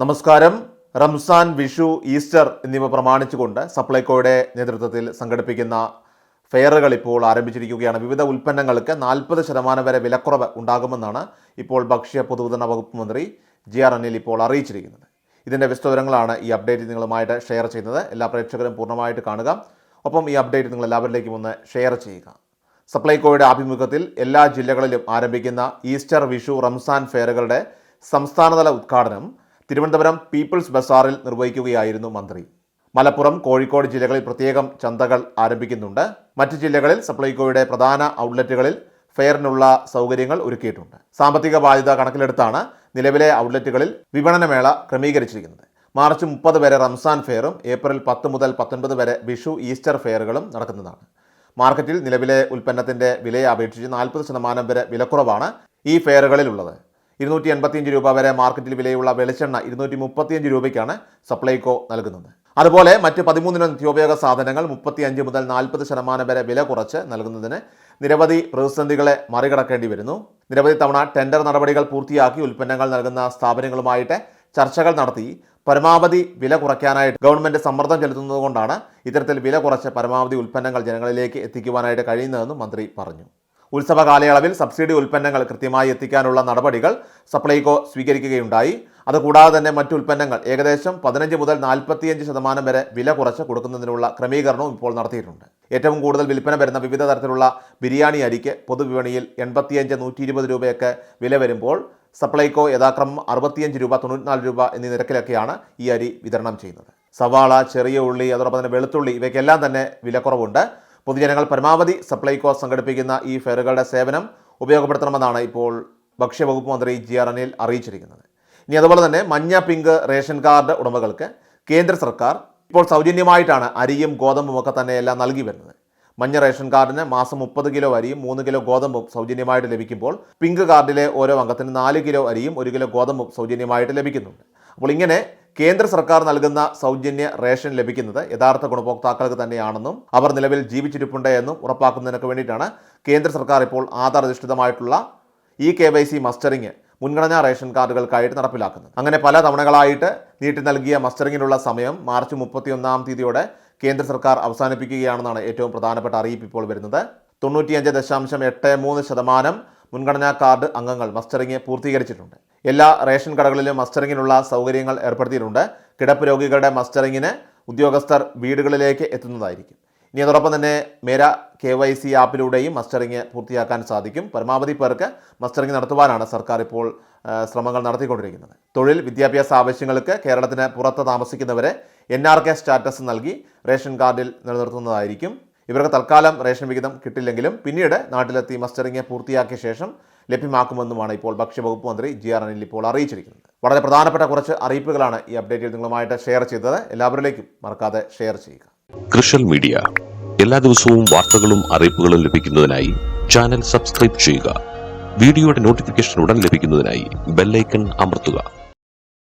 നമസ്കാരം. റംസാൻ വിഷു ഈസ്റ്റർ എന്നിവ പ്രമാണിച്ചുകൊണ്ട് സപ്ലൈകോയുടെ നേതൃത്വത്തിൽ സംഘടിപ്പിക്കുന്ന ഫെയറുകൾ ഇപ്പോൾ ആരംഭിച്ചിരിക്കുകയാണ്. വിവിധ ഉൽപ്പന്നങ്ങൾക്ക് നാൽപ്പത് ശതമാനം വരെ വിലക്കുറവ് ഉണ്ടാകുമെന്നാണ് ഇപ്പോൾ ഭക്ഷ്യ പൊതുവിതരണ വകുപ്പ് മന്ത്രി ജി ആർ അനിൽ ഇപ്പോൾ അറിയിച്ചിരിക്കുന്നത്. ഇതിന്റെ വിശദവിവരങ്ങളാണ് ഈ അപ്ഡേറ്റ് നിങ്ങളുമായിട്ട് ഷെയർ ചെയ്യുന്നത്. എല്ലാ പ്രേക്ഷകരും പൂർണമായിട്ട് കാണുക. ഒപ്പം ഈ അപ്ഡേറ്റ് നിങ്ങൾ എല്ലാവരിലേക്കും ഒന്ന് ഷെയർ ചെയ്യുക. സപ്ലൈകോയുടെ ആഭിമുഖ്യത്തിൽ എല്ലാ ജില്ലകളിലും ആരംഭിക്കുന്ന ഈസ്റ്റർ വിഷു റംസാൻ ഫെയറുകളുടെ സംസ്ഥാനതല ഉദ്ഘാടനം തിരുവനന്തപുരം പീപ്പിൾസ് ബസാറിൽ നിർവഹിക്കുകയായിരുന്നു മന്ത്രി. മലപ്പുറം കോഴിക്കോട് ജില്ലകളിൽ പ്രത്യേകം ചന്തകൾ ആരംഭിക്കുന്നുണ്ട്. മറ്റ് ജില്ലകളിൽ സപ്ലൈകോയുടെ പ്രധാന ഔട്ട്ലെറ്റുകളിൽ ഫെയറിനുള്ള സൗകര്യങ്ങൾ ഒരുക്കിയിട്ടുണ്ട്. സാമ്പത്തിക ബാധ്യത കണക്കിലെടുത്താണ് നിലവിലെ ഔട്ട്ലെറ്റുകളിൽ വിപണനമേള ക്രമീകരിച്ചിരിക്കുന്നത്. മാർച്ച് മുപ്പത് വരെ റംസാൻ ഫെയറും ഏപ്രിൽ പത്ത് മുതൽ പത്തൊൻപത് വരെ വിഷു ഈസ്റ്റർ ഫെയറുകളും നടക്കുന്നതാണ്. മാർക്കറ്റിൽ നിലവിലെ ഉൽപ്പന്നത്തിന്റെ വിലയെ അപേക്ഷിച്ച് നാൽപ്പത് ശതമാനം വരെ വിലക്കുറവാണ് ഈ ഫെയറുകളിലുള്ളത്. ഇരുന്നൂറ്റി എൺപത്തിയഞ്ച് രൂപ വരെ മാർക്കറ്റിൽ വിലയുള്ള വെളിച്ചെണ്ണ ഇരുന്നൂറ്റി മുപ്പത്തിയഞ്ച് രൂപയ്ക്കാണ് സപ്ലൈകോ നൽകുന്നത്. അതുപോലെ മറ്റ് പതിമൂന്നിനം നിത്യോപയോഗ സാധനങ്ങൾ മുപ്പത്തിയഞ്ച് മുതൽ നാൽപ്പത് ശതമാനം വരെ വില കുറച്ച് നൽകുന്നതിന് നിരവധി പ്രതിസന്ധികളെ മറികടക്കേണ്ടി വരുന്നു. നിരവധി തവണ ടെൻഡർ നടപടികൾ പൂർത്തിയാക്കി ഉൽപ്പന്നങ്ങൾ നൽകുന്ന സ്ഥാപനങ്ങളുമായിട്ട് ചർച്ചകൾ നടത്തി പരമാവധി വില കുറയ്ക്കാനായിട്ട് ഗവൺമെന്റ് സമ്മർദ്ദം ചെലുത്തുന്നതുകൊണ്ടാണ് ഇത്തരത്തിൽ വില കുറച്ച് പരമാവധി ഉൽപ്പന്നങ്ങൾ ജനങ്ങളിലേക്ക് എത്തിക്കുവാനായിട്ട് കഴിയുന്നതെന്നും മന്ത്രി പറഞ്ഞു. ഉത്സവ കാലയളവിൽ സബ്സിഡി ഉൽപ്പന്നങ്ങൾ കൃത്യമായി എത്തിക്കാനുള്ള നടപടികൾ സപ്ലൈകോ സ്വീകരിക്കുകയുണ്ടായി. അതുകൂടാതെ തന്നെ മറ്റു ഉൽപ്പന്നങ്ങൾ ഏകദേശം പതിനഞ്ച് മുതൽ നാൽപ്പത്തിയഞ്ച് ശതമാനം വരെ വില കുറച്ച് കൊടുക്കുന്നതിനുള്ള ക്രമീകരണവും ഇപ്പോൾ നടത്തിയിട്ടുണ്ട്. ഏറ്റവും കൂടുതൽ വിൽപ്പന വരുന്ന വിവിധ തരത്തിലുള്ള ബിരിയാണി അരിക്ക് പൊതുവിപണിയിൽ എൺപത്തിയഞ്ച് നൂറ്റി ഇരുപത് രൂപയൊക്കെ വില വരുമ്പോൾ സപ്ലൈകോ യഥാക്രമം അറുപത്തിയഞ്ച് രൂപ തൊണ്ണൂറ്റിനാല് രൂപ എന്നീ നിരക്കിലൊക്കെയാണ് ഈ അരി വിതരണം ചെയ്യുന്നത്. സവാള ചെറിയ ഉള്ളി അതോടൊപ്പം തന്നെ വെളുത്തുള്ളി ഇവയ്ക്കെല്ലാം തന്നെ വിലക്കുറവുണ്ട്. പൊതുജനങ്ങൾ പരമാവധി സപ്ലൈകോ സംഘടിപ്പിക്കുന്ന ഈ ഫെയറുകളുടെ സേവനം ഉപയോഗപ്പെടുത്തണമെന്നാണ് ഇപ്പോൾ ഭക്ഷ്യവകുപ്പ് മന്ത്രി ജി ആർ അനിൽ അറിയിച്ചിരിക്കുന്നത്. ഇനി അതുപോലെ തന്നെ മഞ്ഞ പിങ്ക് റേഷൻ കാർഡ് ഉടമകൾക്ക് കേന്ദ്ര സർക്കാർ ഇപ്പോൾ സൗജന്യമായിട്ടാണ് അരിയും ഗോതമ്പും ഒക്കെ തന്നെ എല്ലാം നൽകി വരുന്നത്. മഞ്ഞ റേഷൻ കാർഡിന് മാസം മുപ്പത് കിലോ അരിയും മൂന്ന് കിലോ ഗോതമ്പും സൗജന്യമായിട്ട് ലഭിക്കുമ്പോൾ പിങ്ക് കാർഡിലെ ഓരോ അംഗത്തിന് നാല് കിലോ അരിയും ഒരു കിലോ ഗോതമ്പും സൗജന്യമായിട്ട് ലഭിക്കുന്നുണ്ട്. അപ്പോൾ ഇങ്ങനെ കേന്ദ്ര സർക്കാർ നൽകുന്ന സൗജന്യ റേഷൻ ലഭിക്കുന്നത് യഥാർത്ഥ ഗുണഭോക്താക്കൾക്ക് തന്നെയാണെന്നും അവർ നിലവിൽ ജീവിച്ചിരിപ്പുണ്ട് എന്നും ഉറപ്പാക്കുന്നതിനൊക്കെ വേണ്ടിയിട്ടാണ് കേന്ദ്ര സർക്കാർ ഇപ്പോൾ Aadhaar അധിഷ്ഠിതമായിട്ടുള്ള E K Y C mustering മുൻഗണനാ റേഷൻ കാർഡുകൾക്കായിട്ട് നടപ്പിലാക്കുന്നത്. അങ്ങനെ പല തവണകളായിട്ട് നീട്ടി നൽകിയ മസ്റ്ററിങ്ങിനുള്ള സമയം മാർച്ച് മുപ്പത്തിയൊന്നാം തീയതിയോടെ കേന്ദ്ര സർക്കാർ അവസാനിപ്പിക്കുകയാണെന്നാണ് ഏറ്റവും പ്രധാനപ്പെട്ട അറിയിപ്പ് ഇപ്പോൾ വരുന്നത്. തൊണ്ണൂറ്റിയഞ്ച് ദശാംശം എട്ട് മൂന്ന് ശതമാനം മുൻഗണനാ കാർഡ് അംഗങ്ങൾ മസ്റ്ററിങ് പൂർത്തീകരിച്ചിട്ടുണ്ട്. എല്ലാ റേഷൻ കടകളിലും മസ്റ്ററിങ്ങിനുള്ള സൗകര്യങ്ങൾ ഏർപ്പെടുത്തിയിട്ടുണ്ട്. കിടപ്പ് രോഗികളുടെ മസ്റ്ററിങ്ങിന് ഉദ്യോഗസ്ഥർ വീടുകളിലേക്ക് എത്തുന്നതായിരിക്കും. ഇനി അതോടൊപ്പം തന്നെ മേര കെ വൈ സി ആപ്പിലൂടെയും മസ്റ്ററിങ് പൂർത്തിയാക്കാൻ സാധിക്കും. പരമാവധി പേർക്ക് മസ്റ്ററിങ് നടത്തുവാനാണ് സർക്കാർ ഇപ്പോൾ ശ്രമങ്ങൾ നടത്തിക്കൊണ്ടിരിക്കുന്നത്. തൊഴിൽ വിദ്യാഭ്യാസ ആവശ്യങ്ങൾക്ക് കേരളത്തിന് പുറത്ത് താമസിക്കുന്നവരെ എൻ ആർ കെ സ്റ്റാറ്റസ് നൽകി റേഷൻ കാർഡിൽ നിലനിർത്തുന്നതായിരിക്കും. ഇവർക്ക് തൽക്കാലം റേഷൻ വിഹിതം കിട്ടില്ലെങ്കിലും പിന്നീട് നാട്ടിലെത്തി മസ്റ്ററിങ് പൂർത്തിയാക്കിയ ശേഷം ലഭ്യമാക്കുമെന്നുമാണ് ഇപ്പോൾ ഭക്ഷ്യവകുപ്പ് മന്ത്രി ജി ആർ അനിൽ ഇപ്പോൾ അറിയിച്ചിരിക്കുന്നത്. വളരെ പ്രധാനപ്പെട്ട കുറച്ച് അറിയിപ്പുകളാണ് ഈ അപ്ഡേറ്റിൽ നിങ്ങളുമായിട്ട് ഷെയർ ചെയ്തത്. എല്ലാവരിലേക്കും മറക്കാതെ ഷെയർ ചെയ്യുക. കൃഷൽ മീഡിയ. എല്ലാ ദിവസവും വാർത്തകളും അറിയിപ്പുകളും ലഭിക്കുന്നതിനായി ചാനൽ സബ്സ്ക്രൈബ് ചെയ്യുക. വീഡിയോയുടെ നോട്ടിഫിക്കേഷൻ ഉടൻ ലഭിക്കുന്നതിനായി ബെല്ലൈക്കൺ അമർത്തുക.